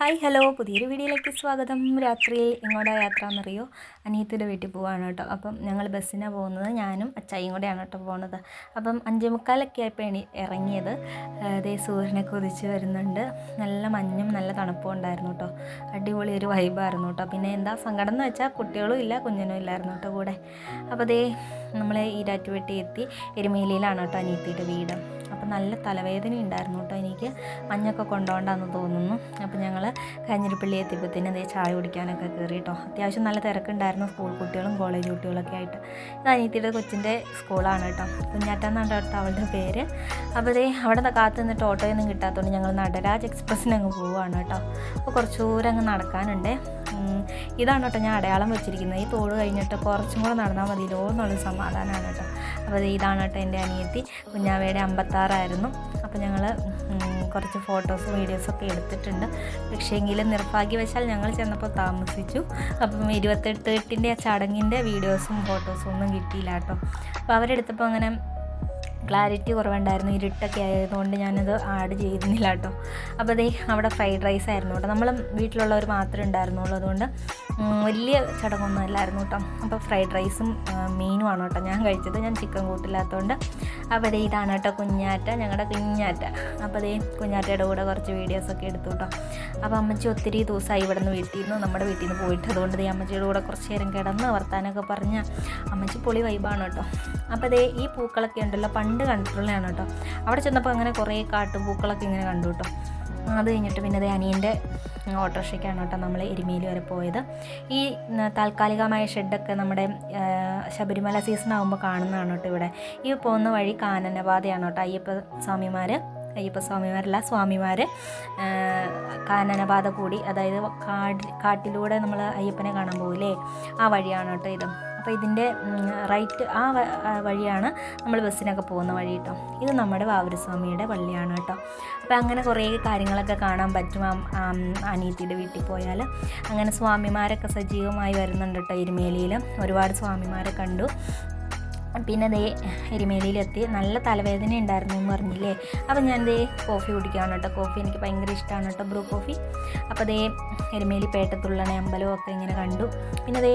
Hi hello. പുതിയൊരു വീഡിയോയിലേക്ക് സ്വാഗതം. രാത്രി എങ്ങോട്ടാ യാത്ര എന്നറിയോ? അനിയത്തിയുടെ വീട്ടിൽ പോവാണ് കേട്ടോ. അപ്പം ഞങ്ങൾ ബസ്സിനാണ് പോകുന്നത്. ഞാനും അച്ചായും കൂടെയാണ് കേട്ടോ പോകുന്നത് അപ്പം അഞ്ചേ മുക്കാലൊക്കെ ആയപ്പോൾ എണി ഇറങ്ങിയത്. അതേ സൂര്യനെ കുതിച്ച് വരുന്നുണ്ട്. നല്ല മഞ്ഞും നല്ല തണുപ്പും ഉണ്ടായിരുന്നു കേട്ടോ. അടിപൊളി ഒരു വൈബായിരുന്നു കേട്ടോ. പിന്നെ എന്താ സങ്കടം എന്ന് വെച്ചാൽ കുട്ടികളും ഇല്ല കുഞ്ഞിനും ഇല്ലായിരുന്നു കേട്ടോ കൂടെ. അപ്പോൾ അതേ നമ്മൾ ഈരാറ്റുപെട്ടി എത്തി എരുമേലിയിലാണ് കേട്ടോ അനിയത്തിയുടെ വീട്. അപ്പം നല്ല തലവേദന ഉണ്ടായിരുന്നു കേട്ടോ എനിക്ക്. മഞ്ഞൊക്കെ കൊണ്ടുപോകണ്ടെന്ന് തോന്നുന്നു. അപ്പം ഞങ്ങൾ കഞ്ഞിരിപ്പള്ളി എത്തിയപ്പോഴത്തേനും അതേ ചായ കുടിക്കാനൊക്കെ കയറി കേട്ടോ. അത്യാവശ്യം നല്ല തിരക്കുണ്ടായിരുന്നു സ്കൂൾ കുട്ടികളും കോളേജ് കുട്ടികളൊക്കെ ആയിട്ട്. ഇത് അനിയത്തിയുടെ കൊച്ചിന്റെ സ്കൂളാണ് കേട്ടോ. കുഞ്ഞാറ്റെന്നാണ് കേട്ടോ അവളുടെ പേര്. അപ്പോൾ അതേ അവിടെ കാത്തു നിന്നിട്ട് ഓട്ടോയൊന്നും കിട്ടാത്തതുകൊണ്ട് ഞങ്ങൾ നടരാജ് എക്സ്പ്രസ്സിന് അങ്ങ് പോവുകയാണ് കേട്ടോ. അപ്പോൾ കുറച്ചു ദൂരം അങ്ങ് നടക്കാനുണ്ട്. ഇതാണ് കേട്ടോ ഞാൻ അടയാളം വെച്ചിരിക്കുന്നത്. ഈ തോട് കഴിഞ്ഞിട്ട് കുറച്ചും കൂടെ നടന്നാൽ മതിയല്ലോ എന്നുള്ള സമാധാനമാണ് കേട്ടോ. അപ്പോൾ ഇതാണ് കേട്ടോ എന്റെ അനിയത്തി. കുഞ്ഞാവയുടെ അമ്പത്താറായിരുന്നു. അപ്പോൾ ഞങ്ങൾ കുറച്ച് ഫോട്ടോസും വീഡിയോസൊക്കെ എടുത്തിട്ടുണ്ട്. പക്ഷേ എങ്കിലും നിർഭാഗ്യവശാൽ ഞങ്ങൾ ചെന്നപ്പോൾ താമസിച്ചു. അപ്പം എട്ടിന്റെ ചടങ്ങിന്റെ വീഡിയോസും ഫോട്ടോസും ഒന്നും കിട്ടിയില്ല കേട്ടോ. അപ്പോൾ അവരെടുത്തപ്പോൾ അങ്ങനെ ക്ലാരിറ്റി കുറവുണ്ടായിരുന്നു ഇരുട്ടൊക്കെ ആയതുകൊണ്ട് ഞാനത് ആഡ് ചെയ്തിരുന്നില്ല കേട്ടോ. അപ്പോൾ അതേ അവിടെ ഫ്രൈഡ് റൈസ് ആയിരുന്നു കേട്ടോ. നമ്മൾ വീട്ടിലുള്ളവർ മാത്രമേ ഉണ്ടായിരുന്നുള്ളൂ. അതുകൊണ്ട് വലിയ ചടങ്ങൊന്നും അല്ലായിരുന്നു കേട്ടോ. അപ്പോൾ ഫ്രൈഡ് റൈസും മീനുമാണ് കേട്ടോ ഞാൻ കഴിച്ചത്. ഞാൻ ചിക്കൻ കൂട്ടില്ലാത്തതുകൊണ്ട് അപ്പോൾ അതേ ഇതാണ് കേട്ടോ കുഞ്ഞാറ്റ ഞങ്ങളുടെ കുഞ്ഞാറ്റ. അപ്പോൾ അതേ കുഞ്ഞാറ്റയുടെ കൂടെ കുറച്ച് വീഡിയോസൊക്കെ എടുത്തു കേട്ടോ. അപ്പോൾ അമ്മച്ചി ഒത്തിരി ദിവസമായി ഇവിടെ നിന്ന് വീട്ടിൽ നിന്ന് നമ്മുടെ വീട്ടിൽ നിന്ന് പോയിട്ട്. അതുകൊണ്ട് ഈ അമ്മച്ചിയുടെ കൂടെ കുറച്ച് നേരം കിടന്ന് വർത്താനൊക്കെ പറഞ്ഞ് അമ്മച്ചി പൊളി വൈബാണ് കേട്ടോ. അപ്പോൾ അതേ ഈ പൂക്കളൊക്കെ ഉണ്ടല്ലോ പണ്ട് കണ്ടിട്ടുള്ളതാണ് കേട്ടോ. അവിടെ ചെന്നപ്പോൾ അങ്ങനെ കുറേ കാട്ടുപൂക്കളൊക്കെ ഇങ്ങനെ കണ്ടു കേട്ടോ. അത് കഴിഞ്ഞിട്ട് പിന്നെ അത് അനിയന്റെ ഓട്ടോറിക്ഷയ്ക്കാണ് കേട്ടോ നമ്മൾ എരുമേലി വരെ പോയത്. ഈ താൽക്കാലികമായ ഷെഡൊക്കെ നമ്മുടെ ശബരിമല സീസൺ ആകുമ്പോൾ കാണുന്നതാണ് കേട്ടോ ഇവിടെ. ഈ പോകുന്ന വഴി കാനനപാതയാണ് കേട്ടോ. അയ്യപ്പ സ്വാമിമാർ അയ്യപ്പസ്വാമിമാരല്ല സ്വാമിമാർ കാനനപാത കൂടി അതായത് കാട്ടിലൂടെ നമ്മൾ അയ്യപ്പനെ കാണാൻ പോകില്ലേ ആ വഴിയാണ് കേട്ടോ ഇത്. അപ്പോൾ ഇതിന്റെ റൈറ്റ് ആ വഴിയാണ് നമ്മൾ ബസ്സിനൊക്കെ പോകുന്ന വഴി കേട്ടോ. ഇത് നമ്മുടെ വാവരസ്വാമിയുടെ പള്ളിയാണ് കേട്ടോ. അപ്പോൾ അങ്ങനെ കുറേ കാര്യങ്ങളൊക്കെ കാണാൻ പറ്റും. അനീതിയുടെ വീട്ടിൽ പോയാൽ. അങ്ങനെ സ്വാമിമാരൊക്കെ സജീവമായി വരുന്നുണ്ട് കേട്ടോ എരുമേലിയിൽ. ഒരുപാട് സ്വാമിമാരെ കണ്ടു. പിന്നെ ദേ എരുമേലിയിലെത്തി. നല്ല തലവേദന ഉണ്ടായിരുന്നു എന്ന് പറഞ്ഞില്ലേ? അപ്പം ഞാൻ ദേ കോഫി കുടിക്കുകയാണ് കേട്ടോ. കോഫി എനിക്ക് ഭയങ്കര ഇഷ്ടമാണ് കേട്ടോ ബ്രൂ കോഫി. അപ്പോൾ ദേ എരുമേലി പേട്ടത്തുള്ളണ അമ്പലവും ഒക്കെ ഇങ്ങനെ കണ്ടു. പിന്നെ അതേ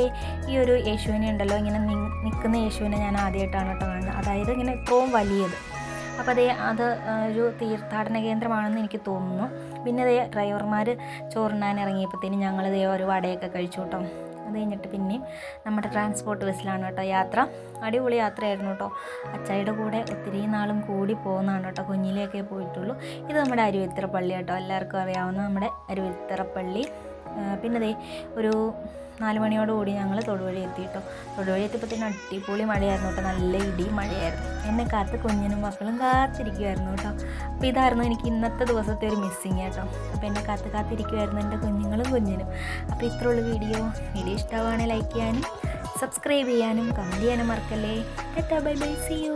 ഈ ഒരു യേശുവിനെ ഉണ്ടല്ലോ ഇങ്ങനെ നിൽക്കുന്ന യേശുവിനെ ഞാൻ ആദ്യമായിട്ടാണ് കേട്ടോ കാണുന്നത്. അതായത് ഇങ്ങനെ ഇത്രയും വലിയത്. അപ്പോൾ അതേ അത് ഒരു തീർത്ഥാടന കേന്ദ്രമാണെന്ന് എനിക്ക് തോന്നുന്നു. പിന്നെ അതേ ഡ്രൈവർമാർ ചോറുണ്ണാൻ ഇറങ്ങിയപ്പോഴത്തേനും ഞങ്ങളിതേ ഒരു വടയൊക്കെ കഴിച്ചു കേട്ടോ. കഴിഞ്ഞിട്ട് പിന്നെയും നമ്മുടെ ട്രാൻസ്പോർട്ട് ബസ്സിലാണ് കേട്ടോ യാത്ര. അടിപൊളി യാത്രയായിരുന്നു കേട്ടോ. അച്ചായുടെ കൂടെ ഒത്തിരി നാളും കൂടി പോകുന്നതാണ് കേട്ടോ കുഞ്ഞിലെയൊക്കെ പോയിട്ടുള്ളൂ. ഇത് നമ്മുടെ അരുവിത്തറ പള്ളി കേട്ടോ. എല്ലാവർക്കും അറിയാവുന്ന നമ്മുടെ അരുവിത്തറ പള്ളി പിന്നെ ദേ ഒരു നാല് മണിയോടുകൂടി ഞങ്ങൾ തൊടുവഴി എത്തി കേട്ടോ തൊടുവഴി എത്തിയപ്പോഴത്തേനും അടിപൊളി മഴയായിരുന്നു കേട്ടോ. നല്ല ഇടി മഴയായിരുന്നു. എന്നെ കാത്ത് കുഞ്ഞിനും മക്കളും കാത്തിരിക്കുമായിരുന്നു കേട്ടോ. അപ്പോൾ ഇതായിരുന്നു എനിക്ക് ഇന്നത്തെ ദിവസത്തെ ഒരു മിസ്സിങ് കേട്ടോ. അപ്പോൾ എന്നെ കാത്ത് കാത്തിരിക്കുമായിരുന്നു എന്റെ കുഞ്ഞുങ്ങളും കുഞ്ഞിനും. അപ്പോൾ ഇത്രയുള്ള വീഡിയോ വീഡിയോ ഇഷ്ടമാണെങ്കിൽ ലൈക്ക് ചെയ്യാനും സബ്സ്ക്രൈബ് ചെയ്യാനും കമന്റ് ചെയ്യാനും മറക്കല്ലേ. By bye see U